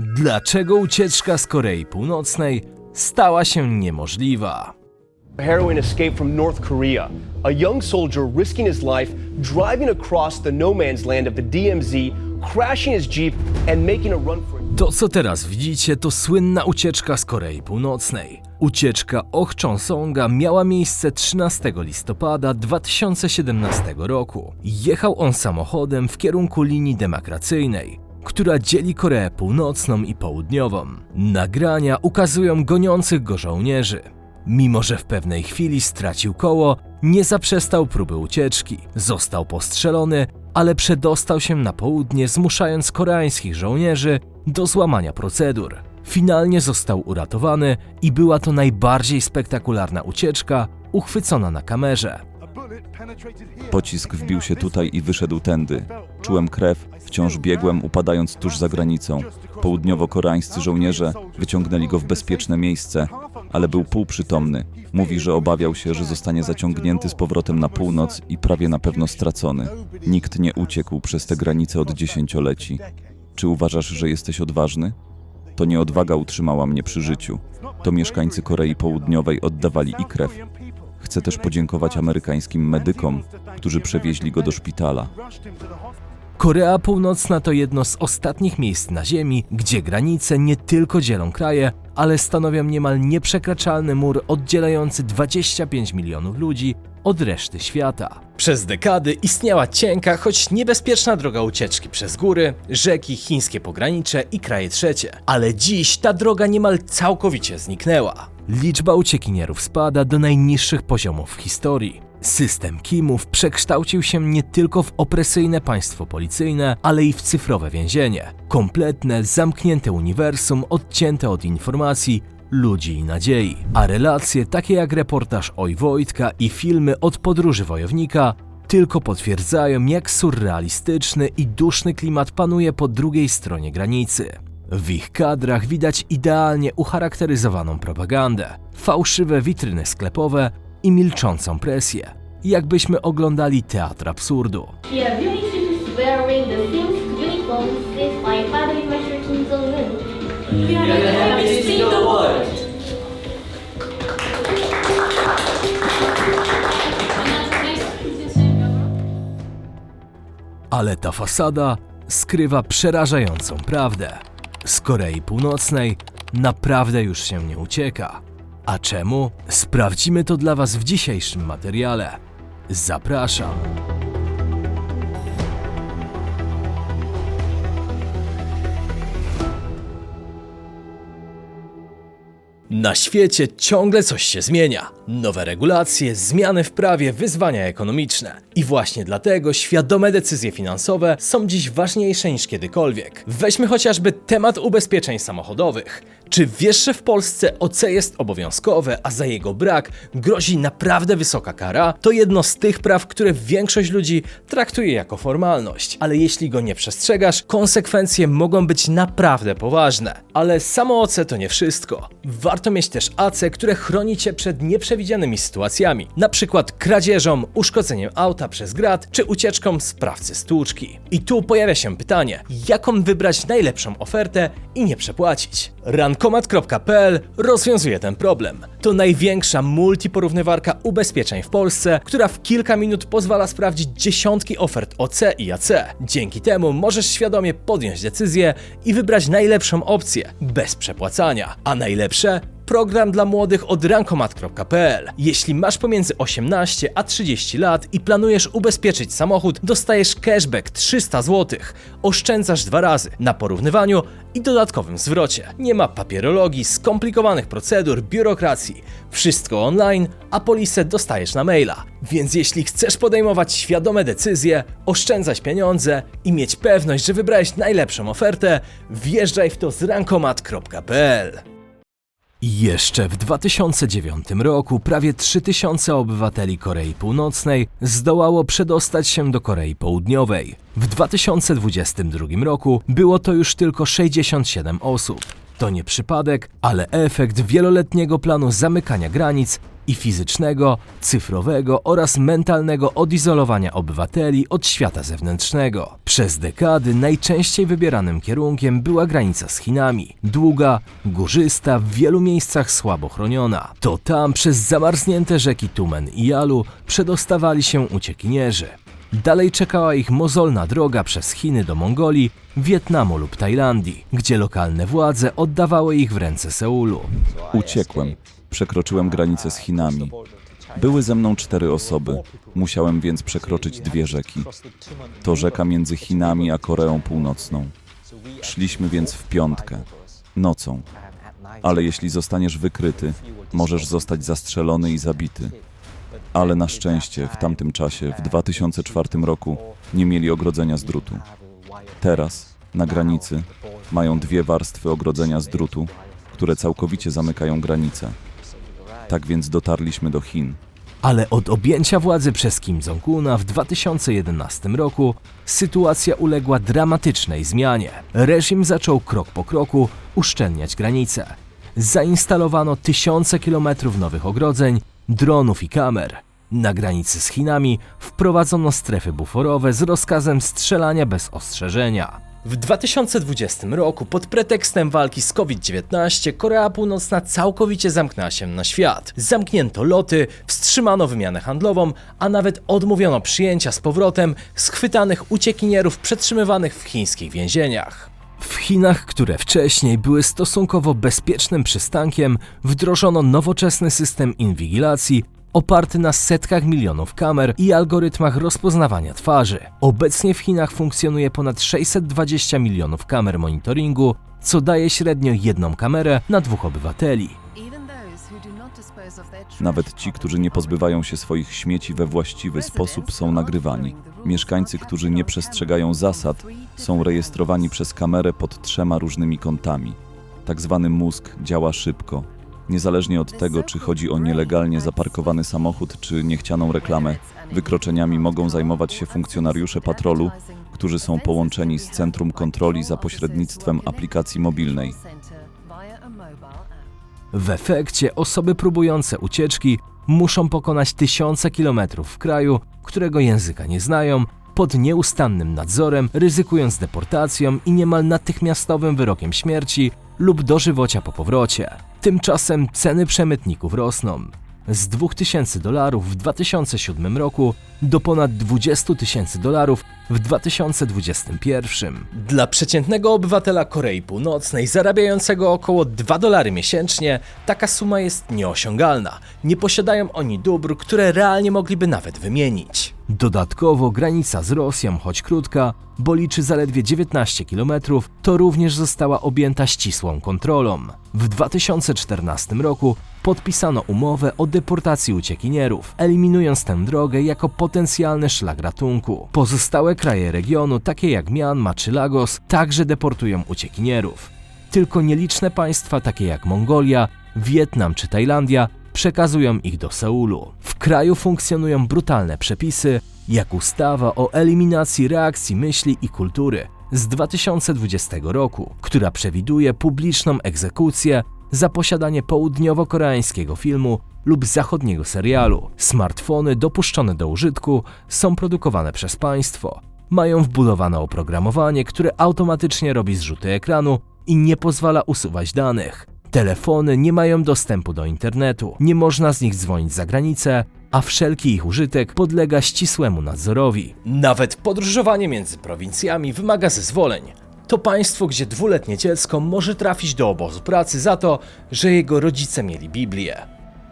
Dlaczego ucieczka z Korei Północnej stała się niemożliwa? Heroin escape from North Korea. A young soldier risking his life driving across the no man's land of the DMZ, crashing his Jeep and making a run for it. To, co teraz widzicie, to słynna ucieczka z Korei Północnej. Ucieczka Och Chon-songa miała miejsce 13 listopada 2017 roku. Jechał on samochodem w kierunku linii demarkacyjnej, która dzieli Koreę Północną i Południową. Nagrania ukazują goniących go żołnierzy. Mimo, że w pewnej chwili stracił koło, nie zaprzestał próby ucieczki. Został postrzelony, ale przedostał się na południe, zmuszając koreańskich żołnierzy do złamania procedur. Finalnie został uratowany i była to najbardziej spektakularna ucieczka uchwycona na kamerze. Pocisk wbił się tutaj i wyszedł tędy. Czułem krew, wciąż biegłem, upadając tuż za granicą. Południowo-koreańscy żołnierze wyciągnęli go w bezpieczne miejsce, ale był półprzytomny. Mówi, że obawiał się, że zostanie zaciągnięty z powrotem na północ i prawie na pewno stracony. Nikt nie uciekł przez te granice od dziesięcioleci. Czy uważasz, że jesteś odważny? To nie odwaga utrzymała mnie przy życiu. To mieszkańcy Korei Południowej oddawali i krew. Chcę też podziękować amerykańskim medykom, którzy przewieźli go do szpitala. Korea Północna to jedno z ostatnich miejsc na Ziemi, gdzie granice nie tylko dzielą kraje, ale stanowią niemal nieprzekraczalny mur oddzielający 25 milionów ludzi od reszty świata. Przez dekady istniała cienka, choć niebezpieczna droga ucieczki przez góry, rzeki, chińskie pogranicze i kraje trzecie. Ale dziś ta droga niemal całkowicie zniknęła. Liczba uciekinierów spada do najniższych poziomów w historii. System Kimów przekształcił się nie tylko w opresyjne państwo policyjne, ale i w cyfrowe więzienie. Kompletne, zamknięte uniwersum odcięte od informacji, ludzi i nadziei. A relacje takie jak reportaż Oj Wojtka i filmy od podróży wojownika tylko potwierdzają, jak surrealistyczny i duszny klimat panuje po drugiej stronie granicy. W ich kadrach widać idealnie ucharakteryzowaną propagandę, fałszywe witryny sklepowe i milczącą presję, jakbyśmy oglądali teatr absurdu. Ale ta fasada skrywa przerażającą prawdę. Z Korei Północnej naprawdę już się nie ucieka. A czemu? Sprawdzimy to dla Was w dzisiejszym materiale. Zapraszam. Na świecie ciągle coś się zmienia. Nowe regulacje, zmiany w prawie, wyzwania ekonomiczne. I właśnie dlatego świadome decyzje finansowe są dziś ważniejsze niż kiedykolwiek. Weźmy chociażby temat ubezpieczeń samochodowych. Czy wiesz, że w Polsce OC jest obowiązkowe, a za jego brak grozi naprawdę wysoka kara? To jedno z tych praw, które większość ludzi traktuje jako formalność. Ale jeśli go nie przestrzegasz, konsekwencje mogą być naprawdę poważne. Ale samo OC to nie wszystko. Warto mieć też AC, które chroni cię przed nieprzewidzianymi sytuacjami, na przykład kradzieżą, uszkodzeniem auta przez grat czy ucieczką sprawcy stłuczki. I tu pojawia się pytanie, jaką wybrać najlepszą ofertę i nie przepłacić. Rankomat.pl rozwiązuje ten problem. To największa multiporównywarka ubezpieczeń w Polsce, która w kilka minut pozwala sprawdzić dziesiątki ofert OC i AC. Dzięki temu możesz świadomie podjąć decyzję i wybrać najlepszą opcję bez przepłacania. A najlepsze? Program dla młodych od rankomat.pl. Jeśli masz pomiędzy 18 a 30 lat i planujesz ubezpieczyć samochód, dostajesz cashback 300 zł. Oszczędzasz dwa razy na porównywaniu i dodatkowym zwrocie. Nie ma papierologii, skomplikowanych procedur, biurokracji. Wszystko online, a polisę dostajesz na maila. Więc jeśli chcesz podejmować świadome decyzje, oszczędzać pieniądze i mieć pewność, że wybrałeś najlepszą ofertę, wjeżdżaj w to z rankomat.pl. Jeszcze w 2009 roku prawie 3000 obywateli Korei Północnej zdołało przedostać się do Korei Południowej. W 2022 roku było to już tylko 67 osób. To nie przypadek, ale efekt wieloletniego planu zamykania granic i fizycznego, cyfrowego oraz mentalnego odizolowania obywateli od świata zewnętrznego. Przez dekady najczęściej wybieranym kierunkiem była granica z Chinami. Długa, górzysta, w wielu miejscach słabo chroniona. To tam przez zamarznięte rzeki Tumen i Yalu przedostawali się uciekinierzy. Dalej czekała ich mozolna droga przez Chiny do Mongolii, Wietnamu lub Tajlandii, gdzie lokalne władze oddawały ich w ręce Seulu. Uciekłem. Przekroczyłem granicę z Chinami. Były ze mną cztery osoby. Musiałem więc przekroczyć dwie rzeki. To rzeka między Chinami a Koreą Północną. Szliśmy więc w piątkę, nocą. Ale jeśli zostaniesz wykryty, możesz zostać zastrzelony i zabity. Ale na szczęście w tamtym czasie, w 2004 roku, nie mieli ogrodzenia z drutu. Teraz, na granicy, mają dwie warstwy ogrodzenia z drutu, które całkowicie zamykają granicę. Tak więc dotarliśmy do Chin. Ale od objęcia władzy przez Kim Jong-una w 2011 roku sytuacja uległa dramatycznej zmianie. Reżim zaczął krok po kroku uszczelniać granice. Zainstalowano tysiące kilometrów nowych ogrodzeń, dronów i kamer. Na granicy z Chinami wprowadzono strefy buforowe z rozkazem strzelania bez ostrzeżenia. W 2020 roku pod pretekstem walki z COVID-19 Korea Północna całkowicie zamknęła się na świat. Zamknięto loty, wstrzymano wymianę handlową, a nawet odmówiono przyjęcia z powrotem schwytanych uciekinierów przetrzymywanych w chińskich więzieniach. W Chinach, które wcześniej były stosunkowo bezpiecznym przystankiem, wdrożono nowoczesny system inwigilacji oparty na setkach milionów kamer i algorytmach rozpoznawania twarzy. Obecnie w Chinach funkcjonuje ponad 620 milionów kamer monitoringu, co daje średnio jedną kamerę na dwóch obywateli. Nawet ci, którzy nie pozbywają się swoich śmieci we właściwy sposób, są nagrywani. Mieszkańcy, którzy nie przestrzegają zasad, są rejestrowani przez kamerę pod trzema różnymi kątami. Tak zwany mózg działa szybko. Niezależnie od tego, czy chodzi o nielegalnie zaparkowany samochód, czy niechcianą reklamę, wykroczeniami mogą zajmować się funkcjonariusze patrolu, którzy są połączeni z centrum kontroli za pośrednictwem aplikacji mobilnej. W efekcie osoby próbujące ucieczki muszą pokonać tysiące kilometrów w kraju, którego języka nie znają, pod nieustannym nadzorem, ryzykując deportacją i niemal natychmiastowym wyrokiem śmierci lub dożywocia po powrocie. Tymczasem ceny przemytników rosną. Z 2000 dolarów w 2007 roku do ponad 20 tysięcy dolarów w 2021. Dla przeciętnego obywatela Korei Północnej zarabiającego około 2 dolary miesięcznie taka suma jest nieosiągalna. Nie posiadają oni dóbr, które realnie mogliby nawet wymienić. Dodatkowo granica z Rosją, choć krótka, bo liczy zaledwie 19 km, to również została objęta ścisłą kontrolą. W 2014 roku podpisano umowę o deportacji uciekinierów, eliminując tę drogę jako potencjalny szlak ratunku. Pozostałe kraje regionu, takie jak Myanmar czy Lagos, także deportują uciekinierów. Tylko nieliczne państwa, takie jak Mongolia, Wietnam czy Tajlandia, przekazują ich do Seulu. W kraju funkcjonują brutalne przepisy, jak ustawa o eliminacji reakcji myśli i kultury z 2020 roku, która przewiduje publiczną egzekucję za posiadanie południowo-koreańskiego filmu lub zachodniego serialu. Smartfony dopuszczone do użytku są produkowane przez państwo. Mają wbudowane oprogramowanie, które automatycznie robi zrzuty ekranu i nie pozwala usuwać danych. Telefony nie mają dostępu do internetu, nie można z nich dzwonić za granicę, a wszelki ich użytek podlega ścisłemu nadzorowi. Nawet podróżowanie między prowincjami wymaga zezwoleń. To państwo, gdzie dwuletnie dziecko może trafić do obozu pracy za to, że jego rodzice mieli Biblię.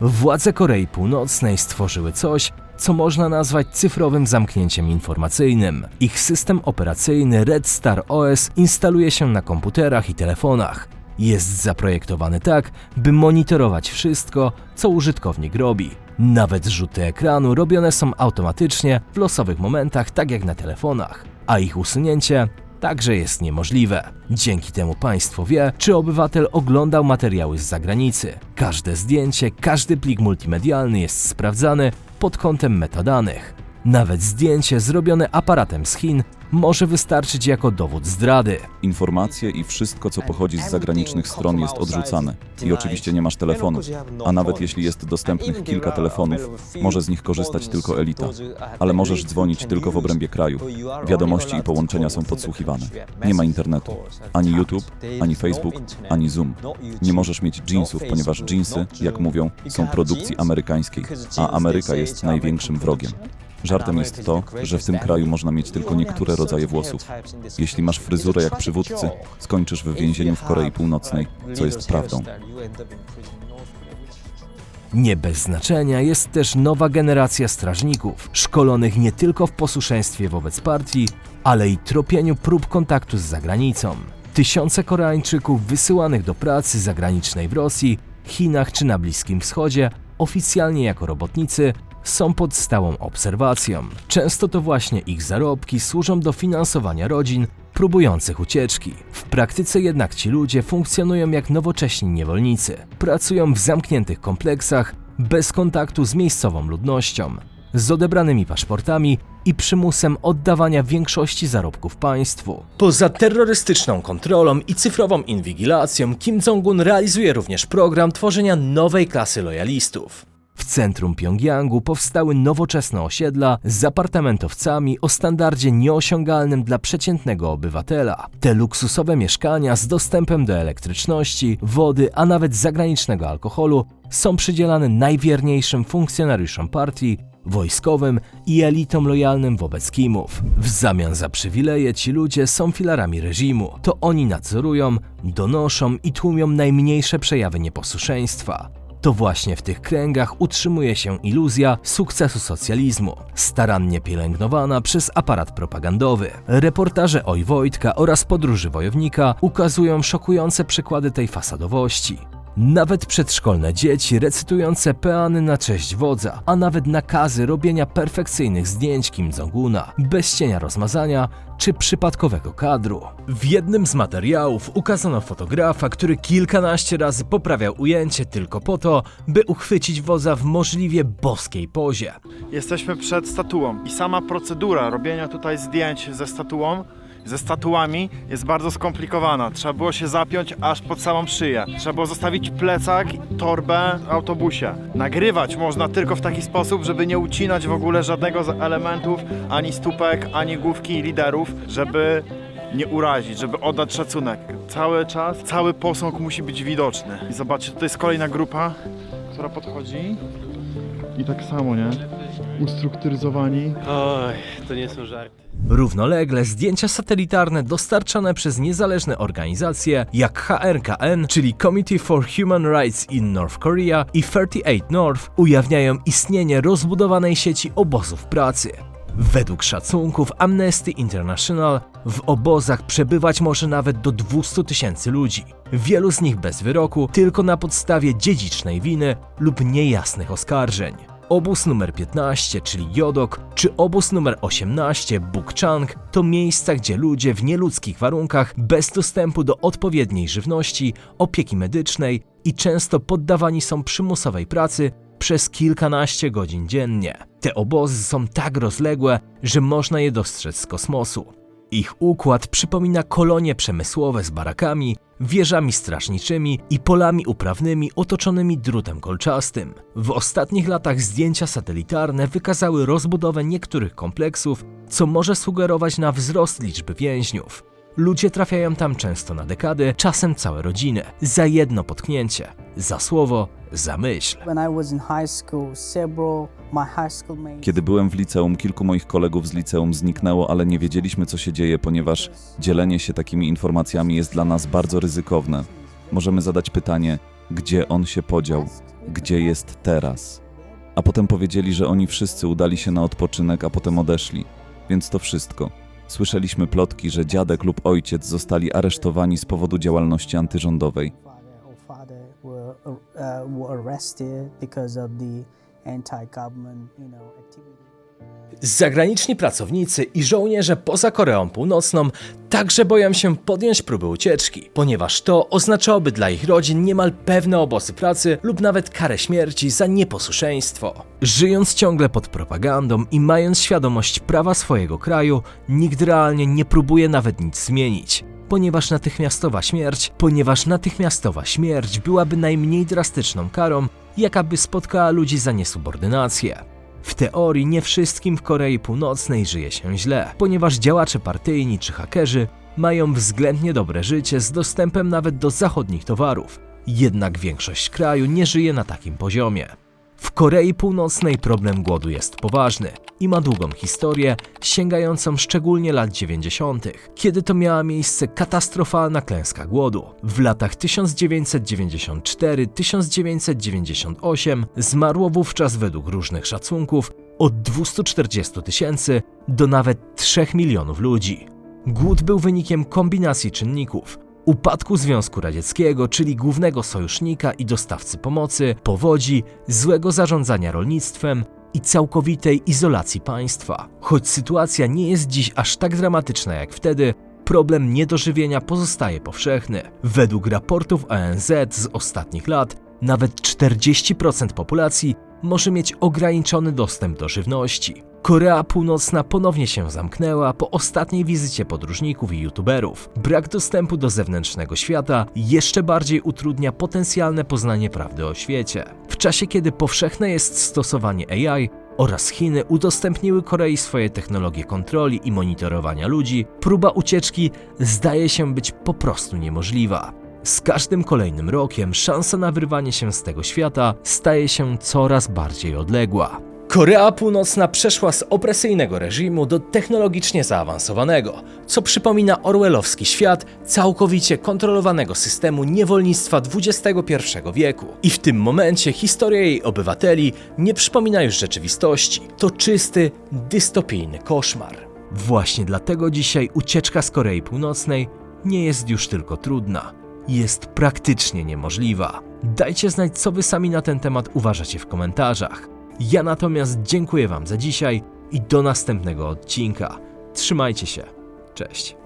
Władze Korei Północnej stworzyły coś, co można nazwać cyfrowym zamknięciem informacyjnym. Ich system operacyjny Red Star OS instaluje się na komputerach i telefonach. Jest zaprojektowany tak, by monitorować wszystko, co użytkownik robi. Nawet rzuty ekranu robione są automatycznie w losowych momentach, tak jak na telefonach, a ich usunięcie także jest niemożliwe. Dzięki temu państwo wie, czy obywatel oglądał materiały z zagranicy. Każde zdjęcie, każdy plik multimedialny jest sprawdzany pod kątem metadanych. Nawet zdjęcie zrobione aparatem z Chin może wystarczyć jako dowód zdrady. Informacje i wszystko, co pochodzi z zagranicznych stron, jest odrzucane. I oczywiście nie masz telefonu. A nawet jeśli jest dostępnych kilka telefonów, może z nich korzystać tylko elita. Ale możesz dzwonić tylko w obrębie kraju. Wiadomości i połączenia są podsłuchiwane. Nie ma internetu. Ani YouTube, ani Facebook, ani Zoom. Nie możesz mieć jeansów, ponieważ jeansy, jak mówią, są produkcji amerykańskiej, a Ameryka jest największym wrogiem. Żartem jest to, że w tym kraju można mieć tylko niektóre rodzaje włosów. Jeśli masz fryzurę jak przywódcy, skończysz w więzieniu w Korei Północnej, co jest prawdą. Nie bez znaczenia jest też nowa generacja strażników, szkolonych nie tylko w posłuszeństwie wobec partii, ale i tropieniu prób kontaktu z zagranicą. Tysiące Koreańczyków wysyłanych do pracy zagranicznej w Rosji, Chinach czy na Bliskim Wschodzie, oficjalnie jako robotnicy, są pod stałą obserwacją. Często to właśnie ich zarobki służą do finansowania rodzin próbujących ucieczki. W praktyce jednak ci ludzie funkcjonują jak nowocześni niewolnicy. Pracują w zamkniętych kompleksach, bez kontaktu z miejscową ludnością, z odebranymi paszportami i przymusem oddawania większości zarobków państwu. Poza terrorystyczną kontrolą i cyfrową inwigilacją, Kim Jong-un realizuje również program tworzenia nowej klasy lojalistów. W centrum Pjongjangu powstały nowoczesne osiedla z apartamentowcami o standardzie nieosiągalnym dla przeciętnego obywatela. Te luksusowe mieszkania z dostępem do elektryczności, wody, a nawet zagranicznego alkoholu są przydzielane najwierniejszym funkcjonariuszom partii, wojskowym i elitom lojalnym wobec Kimów. W zamian za przywileje ci ludzie są filarami reżimu. To oni nadzorują, donoszą i tłumią najmniejsze przejawy nieposłuszeństwa. To właśnie w tych kręgach utrzymuje się iluzja sukcesu socjalizmu, starannie pielęgnowana przez aparat propagandowy. Reportaże Oj Wojtka oraz Podróży Wojownika ukazują szokujące przykłady tej fasadowości. Nawet przedszkolne dzieci recytujące peany na cześć wodza, a nawet nakazy robienia perfekcyjnych zdjęć Kim Jong-una, bez cienia rozmazania czy przypadkowego kadru. W jednym z materiałów ukazano fotografa, który kilkanaście razy poprawiał ujęcie tylko po to, by uchwycić wodza w możliwie boskiej pozie. Jesteśmy przed statuą i sama procedura robienia tutaj zdjęć ze statuą, ze statuami jest bardzo skomplikowana. Trzeba było się zapiąć aż pod samą szyję. Trzeba było zostawić plecak, torbę w autobusie. Nagrywać można tylko w taki sposób, żeby nie ucinać w ogóle żadnego z elementów, ani stópek, ani główki liderów, żeby nie urazić, żeby oddać szacunek. Cały czas, cały posąg musi być widoczny. I zobaczcie, tutaj jest kolejna grupa, która podchodzi. I tak samo, nie? Ustrukturyzowani. Oj, to nie są żarty. Równolegle zdjęcia satelitarne dostarczane przez niezależne organizacje jak HRKN, czyli Committee for Human Rights in North Korea i 38 North ujawniają istnienie rozbudowanej sieci obozów pracy. Według szacunków Amnesty International w obozach przebywać może nawet do 200 tysięcy ludzi. Wielu z nich bez wyroku, tylko na podstawie dziedzicznej winy lub niejasnych oskarżeń. Obóz numer 15, czyli Jodok, czy obóz numer 18, Bukchang, to miejsca, gdzie ludzie w nieludzkich warunkach, bez dostępu do odpowiedniej żywności, opieki medycznej i często poddawani są przymusowej pracy przez kilkanaście godzin dziennie. Te obozy są tak rozległe, że można je dostrzec z kosmosu. Ich układ przypomina kolonie przemysłowe z barakami, wieżami strażniczymi i polami uprawnymi otoczonymi drutem kolczastym. W ostatnich latach zdjęcia satelitarne wykazały rozbudowę niektórych kompleksów, co może sugerować na wzrost liczby więźniów. Ludzie trafiają tam często na dekady, czasem całe rodziny, za jedno potknięcie, za słowo, za myśl. Kiedy byłem w liceum, kilku moich kolegów z liceum zniknęło, ale nie wiedzieliśmy, co się dzieje, ponieważ dzielenie się takimi informacjami jest dla nas bardzo ryzykowne. Możemy zadać pytanie, gdzie on się podział, gdzie jest teraz. A potem powiedzieli, że oni wszyscy udali się na odpoczynek, a potem odeszli. Więc to wszystko. Słyszeliśmy plotki, że dziadek lub ojciec zostali aresztowani z powodu działalności antyrządowej. uh, were arrested because of the anti-government, you know. Zagraniczni pracownicy i żołnierze poza Koreą Północną także boją się podjąć próby ucieczki, ponieważ to oznaczałoby dla ich rodzin niemal pewne obozy pracy lub nawet karę śmierci za nieposłuszeństwo. Żyjąc ciągle pod propagandą i mając świadomość prawa swojego kraju, nikt realnie nie próbuje nawet nic zmienić. Ponieważ natychmiastowa śmierć, ponieważ natychmiastowa śmierć byłaby najmniej drastyczną karą, jaka by spotkała ludzi za niesubordynację. W teorii nie wszystkim w Korei Północnej żyje się źle, ponieważ działacze partyjni czy hakerzy mają względnie dobre życie z dostępem nawet do zachodnich towarów. Jednak większość kraju nie żyje na takim poziomie. W Korei Północnej problem głodu jest poważny i ma długą historię, sięgającą szczególnie lat 90., kiedy to miała miejsce katastrofalna klęska głodu. W latach 1994-1998 zmarło wówczas według różnych szacunków od 240 tysięcy do nawet 3 milionów ludzi. Głód był wynikiem kombinacji czynników, upadku Związku Radzieckiego, czyli głównego sojusznika i dostawcy pomocy, powodzi, złego zarządzania rolnictwem i całkowitej izolacji państwa. Choć sytuacja nie jest dziś aż tak dramatyczna jak wtedy, problem niedożywienia pozostaje powszechny. Według raportów ONZ z ostatnich lat, nawet 40% populacji może mieć ograniczony dostęp do żywności. Korea Północna ponownie się zamknęła po ostatniej wizycie podróżników i youtuberów. Brak dostępu do zewnętrznego świata jeszcze bardziej utrudnia potencjalne poznanie prawdy o świecie. W czasie, kiedy powszechne jest stosowanie AI oraz Chiny udostępniły Korei swoje technologie kontroli i monitorowania ludzi, próba ucieczki zdaje się być po prostu niemożliwa. Z każdym kolejnym rokiem szansa na wyrwanie się z tego świata staje się coraz bardziej odległa. Korea Północna przeszła z opresyjnego reżimu do technologicznie zaawansowanego, co przypomina orwellowski świat całkowicie kontrolowanego systemu niewolnictwa XXI wieku. I w tym momencie historia jej obywateli nie przypomina już rzeczywistości. To czysty, dystopijny koszmar. Właśnie dlatego dzisiaj ucieczka z Korei Północnej nie jest już tylko trudna, jest praktycznie niemożliwa. Dajcie znać, co wy sami na ten temat uważacie w komentarzach. Ja natomiast dziękuję Wam za dzisiaj i do następnego odcinka. Trzymajcie się. Cześć.